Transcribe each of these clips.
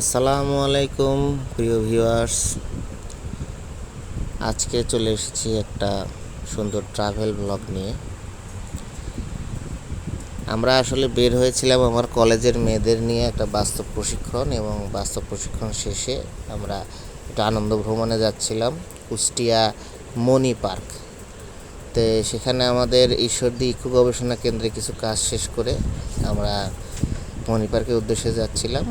আসসালামু আলাইকুম, প্রিয় ভিউয়ার্স। আজকে চলে এসেছি একটা সুন্দর ট্রাভেল ব্লগ নিয়ে। আমরা আসলে বের হয়েছিলাম আমার কলেজের মেয়েদের নিয়ে একটা বাস্তব প্রশিক্ষণ এবং বাস্তব প্রশিক্ষণ শেষে আমরা একটা আনন্দ ভ্রমণে যাচ্ছিলাম, কুষ্টিয়া মণি পার্ক। তো সেখানে আমাদের ঈশ্বরদী ইকো গবেষণা কেন্দ্রে কিছু কাজ শেষ করে আমরা মণি পার্কের উদ্দেশ্যে যাচ্ছিলাম।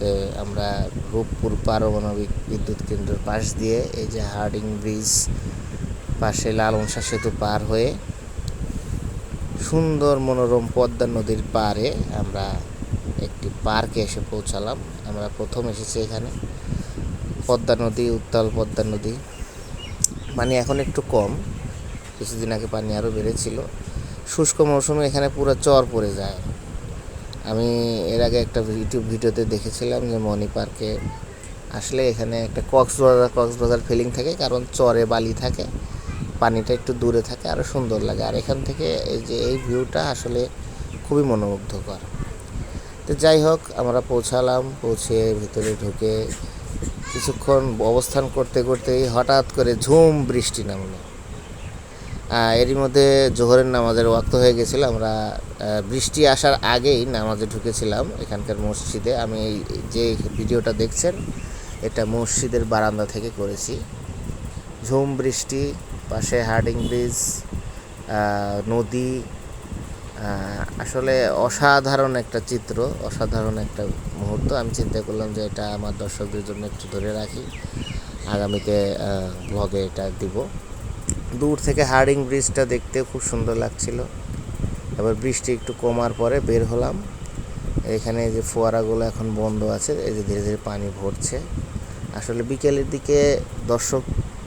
তো আমরা রূপপুর পারমাণবিক বিদ্যুৎ কেন্দ্রের পাশ দিয়ে এই যে হার্ডিং ব্রিজ পাশে লালনসা সেতু পার হয়ে সুন্দর মনোরম পদ্মা নদীর পাড়ে আমরা একটি পার্কে এসে পৌঁছালাম। আমরা প্রথম এসেছি এখানে। পদ্মা নদী, উত্তাল পদ্মা নদী। পানি এখন একটু কম। কিছুদিন আগে পানি আরও বেড়েছিল। শুষ্ক মৌসুমে এখানে পুরো চর পড়ে যায়। আমি এর আগে একটা ইউটিউব ভিডিওতে দেখেছিলাম যে মণি পার্কে আসলে এখানে একটা কক্সবাজার কক্সবাজার ফিলিং থাকে, কারণ চরে বালি থাকে, পানিটা একটু দূরে থাকে আরও সুন্দর লাগে। আর এখান থেকে এই যে এই ভিউটা আসলে খুবই মনোমুগ্ধকর। তো যাই হোক, আমরা পৌঁছালাম, পৌঁছে ভিতরে ঢুকে কিছুক্ষণ অবস্থান করতে, করতেই হঠাৎ করে ঝুম বৃষ্টি নামলো। এরই মধ্যে জোহরের নামাজের ওয়াক্ত হয়ে গেছিল। আমরা বৃষ্টি আসার আগেই নামাজে ঢুকেছিলাম এখানকার মসজিদে। আমি এই যে ভিডিওটা দেখছেন, এটা মসজিদের বারান্দা থেকে করেছি। ঝুম বৃষ্টি, পাশে হার্ডিং ব্রিজ নদী আসলে অসাধারণ একটা চিত্র, অসাধারণ একটা মুহূর্ত। আমি চিন্তা করলাম যে এটা আমার দর্শকদের জন্য একটু ধরে রাখি। আগামীতে ব্লগে এটা দিব। দূর থেকে হার্ডিং ব্রিজটা দেখতে খুব সুন্দর লাগছিল। এবার বৃষ্টি একটু কমার পরে বের হলাম। এখানে যে ফোয়ারাগুলো এখন বন্ধ আছে, এই যে ধীরে ধীরে পানি ভরছে। আসলে বিকেলের দিকে দর্শক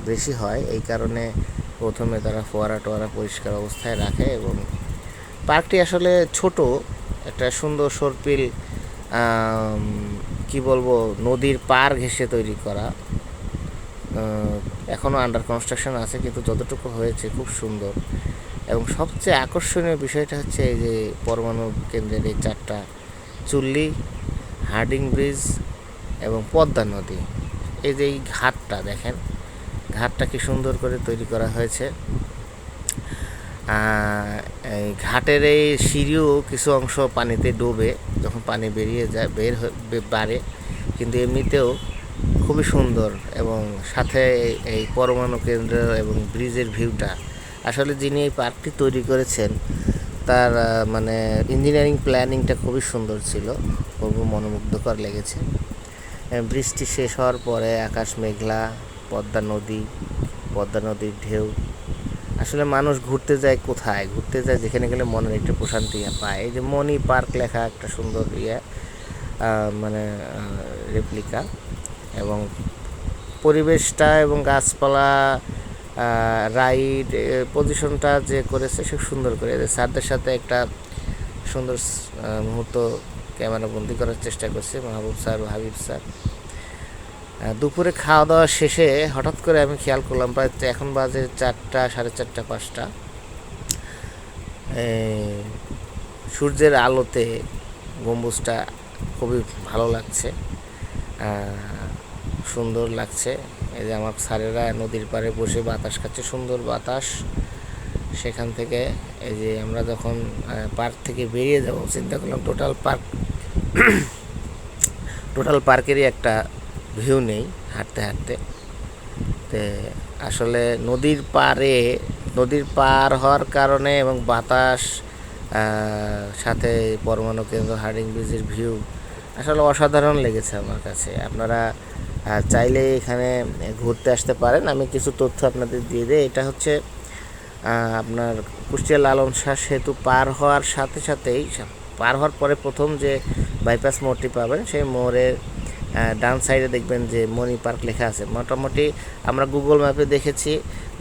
বেশি হয়, এই কারণে প্রথমে তারা ফোয়ারা টোয়ারা পরিষ্কার অবস্থায় রাখে এবং পার্কটি আসলে ছোট, একটা সুন্দর সর্পিল কি বলব, নদীর পার ঘেসে তৈরি করা। এখনও আন্ডার কনস্ট্রাকশন আছে, কিন্তু যতটুকু হয়েছে খুব সুন্দর। এবং সবচেয়ে আকর্ষণীয় বিষয়টা হচ্ছে এই যে পরমাণু কেন্দ্রের এই চারটা চুল্লি, হার্ডিং ব্রিজ এবং পদ্মা নদী। এই যে এই ঘাটটা দেখেন, ঘাটটা কি সুন্দর করে তৈরি করা হয়েছে। এই ঘাটের এই সিঁড়িও কিছু অংশ পানিতে ডোবে, যখন পানি বেরিয়ে যায়, বের বাড়ে। কিন্তু এমনিতেও খুবই সুন্দর এবং সাথে এই- পরমাণু কেন্দ্র এবং ব্রিজের ভিউটা, আসলে যিনি এই পার্কটি তৈরি করেছেন, তার মানে ইঞ্জিনিয়ারিং প্ল্যানিংটা খুবই সুন্দর ছিল খুব মনোমুগ্ধকর লেগেছে। বৃষ্টি শেষ হওয়ার পরে আকাশ মেঘলা, পদ্মা নদী, পদ্মা নদীর ঢেউ। আসলে মানুষ ঘুরতে যায় কোথায়? ঘুরতে যায় যেখানে গেলে মনের একটু প্রশান্তি পায়। এই যে মনি পার্ক লেখা একটা সুন্দর ইয়ে মানে রেপ্লিকা এবং পরিবেশটা এবং গাছপালা রাইড পজিশনটা যে করেছে সে সুন্দর করে স্যারদের সাথে একটা সুন্দর মুহূর্ত ক্যামেরা বন্দি করার চেষ্টা করছে মাহবুব স্যার, হাবিব স্যার। দুপুরে খাওয়া দাওয়া শেষে হঠাৎ করে আমি খেয়াল করলাম প্রায় এখন বাজে চারটা, সাড়ে চারটা, পাঁচটা। সূর্যের আলোতে গম্বুজটা খুবই ভালো লাগছে। সুন্দর লাগছে। এই যে আমার স্যারেরা নদীর পাড়ে বসে বাতাস খাচ্ছে, সুন্দর বাতাস। সেখান থেকে এই যে আমরা যখন পার্ক থেকে বেরিয়ে যাব, চিন্তা করলাম টোটাল পার্ক, টোটাল পার্কেরই একটা ভিউ নেই হাঁটতে হাঁটতে। তো আসলে নদীর পাড়ে, নদীর পার হওয়ার কারণে এবং বাতাস সাথে পরমাণু কেন্দ্র, হার্ডিং ব্রিজের ভিউ আসলে অসাধারণ লেগেছে আমার কাছে। আপনারা চাইলে এখানে ঘুরতে আসতে পারেন। আমি কিছু তথ্য আপনাদের দিয়ে দিই। এটা হচ্ছে আপনার কুষ্টিয়া লালন শাহ সেতু পার হওয়ার সাথে সাথেই, পার হওয়ার পরে প্রথম যে বাইপাস মোড়টি পাবেন, সেই মোড়ের ডান সাইডে দেখবেন যে মণি পার্ক লেখা আছে। মোটামুটি আমরা গুগল ম্যাপে দেখেছি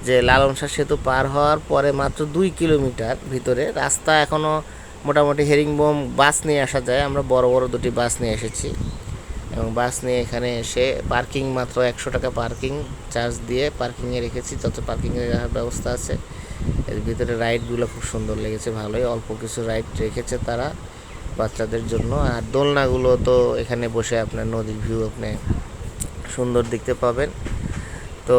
যে লালন শাহ সেতু পার হওয়ার পরে মাত্র দুই কিলোমিটার ভিতরে রাস্তা এখনও মোটামুটি হেরিংবোম বাস নিয়ে আসা যায়। আমরা বড় বড় দুটি বাস নিয়ে এসেছি। এবং বাস নিয়ে এখানে এসে পার্কিং মাত্র একশো টাকা পার্কিং চার্জ দিয়ে পার্কিংয়ে রেখেছি। তত পার্কিংয়ের ব্যবস্থা আছে, এর ভিতরে রাইডগুলো খুব সুন্দর লেগেছে, ভালোই। অল্প কিছু রাইড রেখেছে তারা বাচ্চাদের জন্য। আর দোলনাগুলো তো এখানে বসে আপনার নদীর ভিউ আপনি সুন্দর দেখতে পাবেন। তো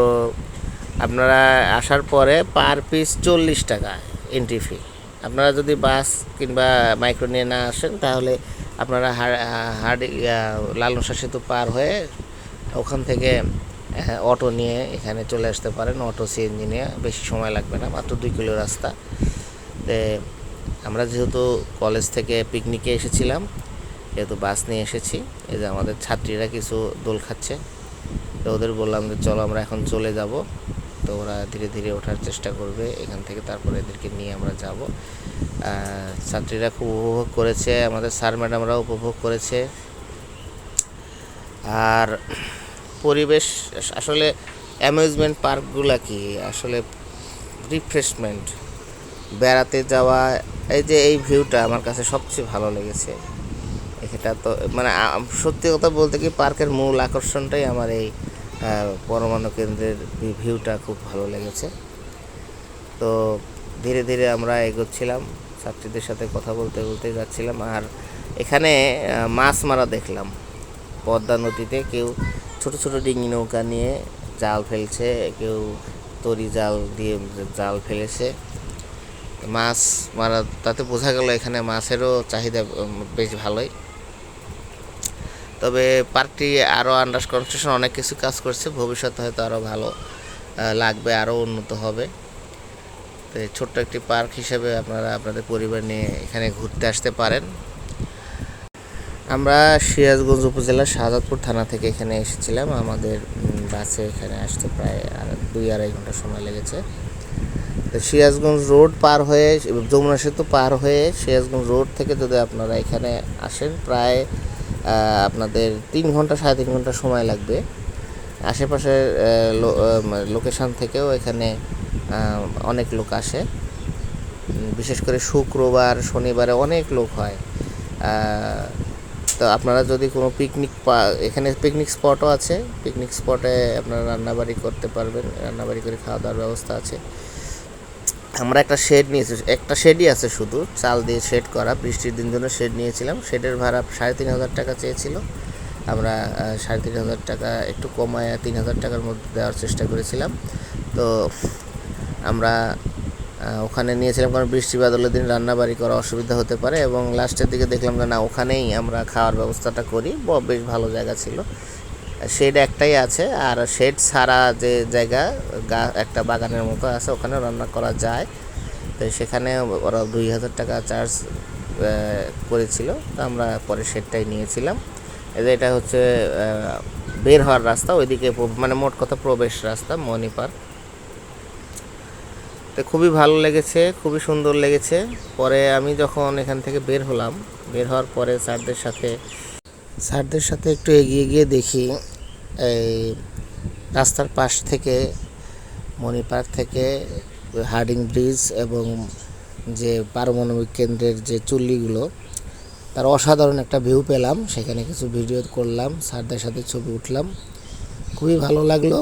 আপনারা আসার পরে পার পিস চল্লিশ টাকা এন্ট্রি ফি আপনারা যদি বাস কিংবা মাইক্রো নিয়ে না আসেন, তাহলে আপনারা হার্ড লালনসা সেতু পার হয়ে ওখান থেকে অটো নিয়ে এখানে চলে আসতে পারেন। অটো সিএনজি নিয়ে বেশি সময় লাগবে না, মাত্র দুই কিলো রাস্তা। তে আমরা যেহেতু কলেজ থেকে পিকনিকে এসেছিলাম, যেহেতু বাস নিয়ে এসেছি, এই যে আমাদের ছাত্রীরা কিছু দোল খাচ্ছে, তো ওদের বললাম যে চলো আমরা এখন চলে যাব। তো ওরা ধীরে ধীরে ওঠার চেষ্টা করবে এখান থেকে তারপরে এদেরকে নিয়ে আমরা যাব। ছাত্রীরা খুব উপভোগ করেছে, আমাদের স্যার ম্যাডামরাও উপভোগ করেছে। আর পরিবেশ, আসলে অ্যামিউজমেন্ট পার্কগুলো কি? আসলে রিফ্রেশমেন্ট বেড়াতে যাওয়া, এই যে এই ভিউটা আমার কাছে সবচেয়ে ভালো লেগেছে। এটা তো মানে সত্যি কথা বলতে কি পার্কের মূল আকর্ষণটাই আমার এই পরমাণু কেন্দ্রের ভি- ভিউটা খুব ভালো লেগেছে। তো ধীরে ধীরে আমরা এগোচ্ছিলাম, ছাত্রীদের সাথে কথা বলতে বলতে যাচ্ছিলাম আর এখানে মাছ মারা দেখলাম। পদ্মা নদীতে কেউ ছোট ছোট ডিঙি নৌকা নিয়ে জাল ফেলছে, কেউ তরি জাল দিয়ে জাল ফেলেছে। মাছ মারা তাতে বোঝা গেল এখানে মাছেরও চাহিদা বেশ ভালোই। তবে পার্কটি আরও আন্ডার কনস্ট্রাকশন অনেক কিছু কাজ করছে ভবিষ্যতে হয়তো আরও ভালো লাগবে আরও উন্নত হবে। তো ছোট্ট একটি পার্ক হিসেবে আপনারা আপনাদের পরিবার নিয়ে এখানে ঘুরতে আসতে পারেন। আমরা সিরাজগঞ্জ উপজেলার শাহজাদপুর থানা থেকে এখানে এসেছিলাম। আমাদের বাসে এখানে আসতে প্রায় দুই আড়াই ঘণ্টা সময় লেগেছে। তো সিরাজগঞ্জ রোড পার হয়ে, যমুনা সেতু পার হয়ে সিরাজগঞ্জ রোড থেকে যদি আপনারা এখানে আসেন, প্রায় আপনাদের তিন ঘণ্টা, সাড়ে তিন ঘণ্টা সময় লাগবে। আশেপাশের লোকেশান থেকেও এখানে অনেক লোক আসে। বিশেষ করে শুক্রবার, শনিবারে অনেক লোক হয়। তো আপনারা যদি কোনো পিকনিক পা, এখানে পিকনিক স্পটও আছে। পিকনিক স্পটে আপনারা রান্নাবাড়ি করতে পারবেন, রান্নাবাড়ি করে খাওয়া দাওয়ার ব্যবস্থা আছে। আমরা একটা শেড নিয়েছি, একটা শেডই আছে শুধু, চাল দিয়ে শেড করা, বৃষ্টির দিন জন্য শেড নিয়েছিলাম শেডের ভাড়া সাড়ে তিন হাজার টাকা চেয়েছিল, আমরা সাড়ে তিন হাজার টাকা, একটু কমায় তিন হাজার টাকার মধ্যে দেওয়ার চেষ্টা করেছিলাম, তো আমরা ওখানে নিয়েছিলাম, কারণ বৃষ্টি বাদলের দিন রান্নাবাড়ি করা অসুবিধা হতে পারে, এবং লাস্টের দিকে দেখলাম যে না, ওখানেই আমরা খাওয়ার ব্যবস্থাটা করি বেশ ভালো জায়গা ছিল শেড একটাই আছে, আর শেড ছাড়া যে জায়গা, গা, একটা বাগানের মতো আছে ওখানে রান্না করা যায়। তো সেখানে ওরা দুই হাজার টাকা চার্জ করেছিল। তো আমরা পরে শেডটাই নিয়েছিলাম। এটা হচ্ছে বের হওয়ার রাস্তা, ওইদিকে মানে মোট কথা প্রবেশ রাস্তা মণি পার্ক। তো খুবই ভালো লেগেছে, খুবই সুন্দর লেগেছে। পরে আমি যখন এখান থেকে বের হলাম, বের হওয়ার পরে স্যারদের সাথে স্যারদের সাথে একটু এগিয়ে গিয়ে দেখি এই রাস্তার পাশ থেকে মণি পার্ক থেকে হার্ডিং ব্রিজ এবং যে পারমাণবিক কেন্দ্রের যে চুল্লিগুলো, তার অসাধারণ একটা ভিউ পেলাম। সেখানে কিছু ভিডিও করলাম, স্যারদের সাথে ছবি উঠলাম। খুবই ভালো লাগল।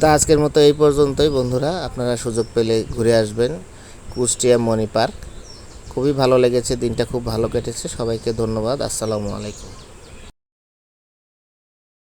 তা আজকের মতো এই পর্যন্তই বন্ধুরা। আপনারা সুযোগ পেলে ঘুরে আসবেন কুষ্টিয়া মণি পার্ক খুবই ভালো লেগেছে, দিনটা খুব ভালো কেটেছে। সবাইকে ধন্যবাদ। আসসালামু আলাইকুম।